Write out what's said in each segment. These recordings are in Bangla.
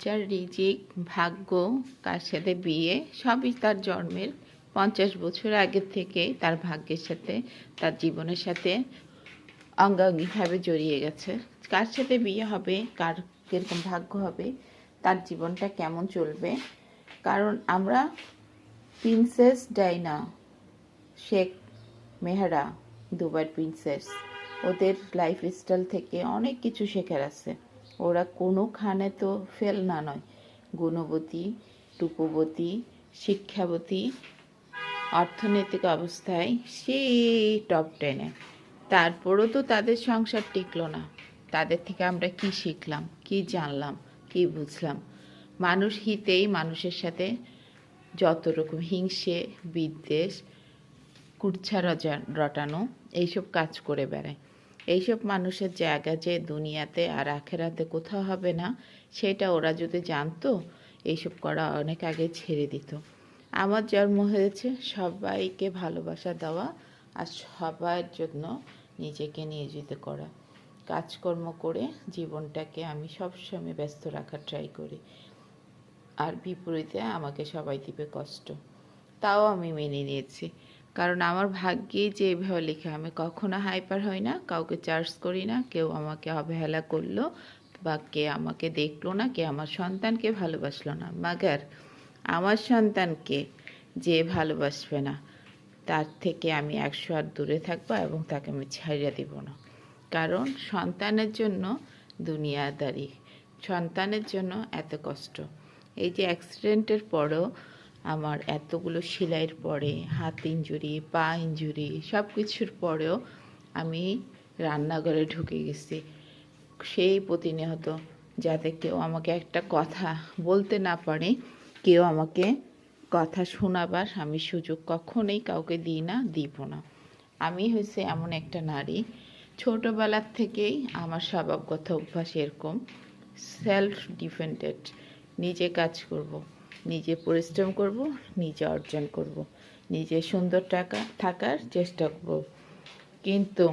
যার রিজিক, ভাগ্য কার সাথে বিয়ে, সবই তার জন্মের। পঞ্চাশ বছর আগের থেকে তার ভাগ্যের সাথে, তার জীবনের সাথে অঙ্গাঙ্গিভাবে জড়িয়ে গেছে। কার সাথে বিয়ে হবে, কার কীরকম ভাগ্য হবে, তার জীবনটা কেমন চলবে? কারণ আমরা প্রিন্সেস ডাইনা, শেখ মেহরা দুবার প্রিন্সেস, ওদের লাইফ স্টাইল থেকে অনেক কিছু শেখার আছে। ওরা কোনোখানে তো ফেল না নয়। গুণবতী, রূপবতী, শিক্ষাবতী, অর্থনৈতিক অবস্থায় সেই টপ টেনে তারপরও তো তাদের সংসার টিকলো না। তাদের থেকে আমরা কি শিখলাম, কি জানলাম, কি বুঝলাম? মানুষ হিতেই মানুষের সাথে যত রকম হিংসে, বিদ্বেষ কুচ্ছা রজা রটানো, এইসব কাজ করে বেড়ায়। এইসব মানুষের জায়গা যে দুনিয়াতে আর আখেরাতে কোথাও হবে না, সেটা ওরা যদি জানতো, এইসব করা অনেক আগে ছেড়ে দিত। আমার জন্ম হয়েছে সবাইকে ভালোবাসা দেওয়া আর সবার জন্য নিজেকে নিয়োজিত করা। কাজকর্ম করে জীবনটাকে আমি সবসময় ব্যস্ত রাখার ট্রাই করি। আর বিপরীতে আমাকে সবাই দিবে কষ্ট। তাও আমি মেনে নিয়েছি। কারণ আমার ভাগ্যে যে এভাবে লেখা, আমি কখনো হাইপার হই না, কাউকে চার্জ করি না, কেউ আমাকে অবহেলা করল বা কে আমাকে দেখল না, কে আমার সন্তানকে ভালোবাসলো না। মাগার, আমার সন্তানকে যে ভালোবাসবে না, তার থেকে আমি একশো আর দূরে থাকব এবং তাকে আমি ছাড়িয়ে দেব না। কারণ সন্তানের জন্য দুনিয়াদারি, সন্তানের জন্য এত কষ্ট। এই যে অ্যাক্সিডেন্টের পরেও আমার এতগুলো সেলাইয়ের পরে, হাত ইঞ্জুরি পা ইঞ্জুরি সব কিছুর পরেও আমি রান্নাঘরে ঢুকে গেছি। সেই প্রতিনিয়ত যাতে কেউ আমাকে একটা কথা বলতে না পারে, কেউ আমাকে কথা শোনাবার আমি সুযোগ কখনোই কাউকে দিই না, দিব না। আমি হয়েছে এমন একটা নারী। ছোটোবেলার থেকেই আমার স্বভাবগত অভ্যাস এরকম সেলফ ডিপেন্ডেন্ট নিজে কাজ করব। নিজে পরিশ্রম করব, নিজে অর্জন করব। নিজে সুন্দর টাকা থাকার চেষ্টা করব কিন্তু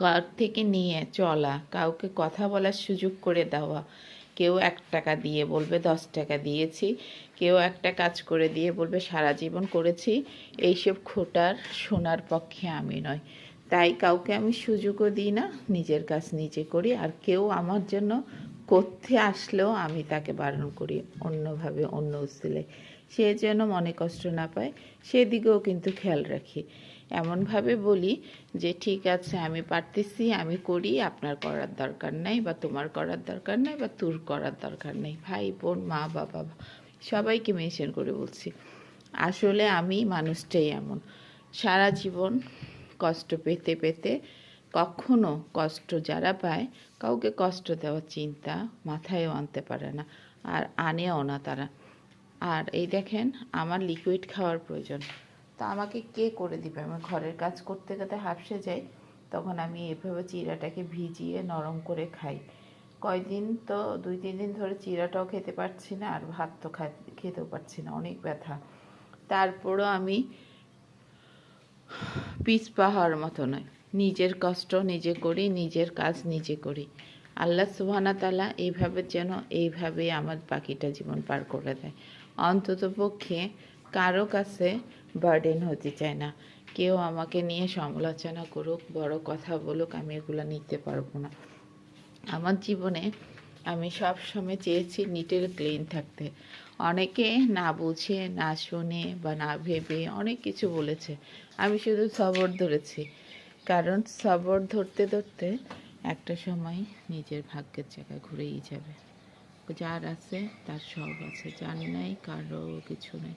কার থেকে নিয়ে চলা, কাউকে কথা বলার সুযোগ করে দেওয়া, কেউ এক টাকা দিয়ে বলবে, দশ টাকা দিয়েছি, কেউ একটা কাজ করে দিয়ে বলবে, সারা জীবন করেছি, এইসব খোটার শোনার পক্ষে আমি নয় তাই কাউকে আমি সুযোগও দিই না, নিজের কাজ নিজে করি, আর কেউ আমার জন্য করতে আসলেও আমি তাকে বারণ করি অন্যভাবে, অন্য উস্তিলে সে যেন মনে কষ্ট না পায়, সেদিকেও কিন্তু খেয়াল রাখি। এমনভাবে বলি যে, ঠিক আছে, আমি পারতেছি, আমি করি, আপনার করার দরকার নাই বা তোমার করার দরকার নাই বা তোর করার দরকার নেই। ভাই, বোন, মা, বাবা সবাইকে মেনশন করে বলছি। আসলে আমি মানুষটাই এমন। সারা জীবন কষ্ট পেতে পেতে কখনো কষ্ট যারা পায়, কাউকে কষ্ট দেওয়ার চিন্তা মাথায়ও আনতে পারে না আর আনেও না তারা। আর এই দেখেন, আমার লিকুইড খাওয়ার প্রয়োজন। তা আমাকে কে করে দিবে? আমি ঘরের কাজ করতে করতে হাফসে যাই তখন আমি এভাবে চিরাটাকে ভিজিয়ে নরম করে খাই। কয়দিন তো, দুই, তিন দিন ধরে চিরাটাও খেতে পারছি না আর ভাত তো খেতেও পারছি না, অনেক ব্যথা। তারপরও আমি পিছপা হওয়ার মতো নয়। নিজের কষ্ট নিজে করি, নিজের কাজ নিজে করি। আল্লাহ সুবাহানা তালা এইভাবে যেন এইভাবেই আমার বাকিটা জীবন পার করে দেয়। অন্তত পক্ষে কারও কাছে বার্ডেন হতে চায় না। কেউ আমাকে নিয়ে সমালোচনা করুক, বড় কথা বলুক, আমি এগুলো নিতে পারব না। আমার জীবনে আমি সব সময় চেয়েছি নিটের ক্লিন থাকতে। অনেকে না বুঝে, না শুনে বা না ভেবে অনেক কিছু বলেছে। আমি শুধু সবর ধরেছি। কারণ সবর ধরতে ধরতে একটা সময় নিজের ভাগ্যের জায়গায় ঘুরেই যাবে। যার আছে তার সব আছে। যার নাই, কারও কিছু নেই।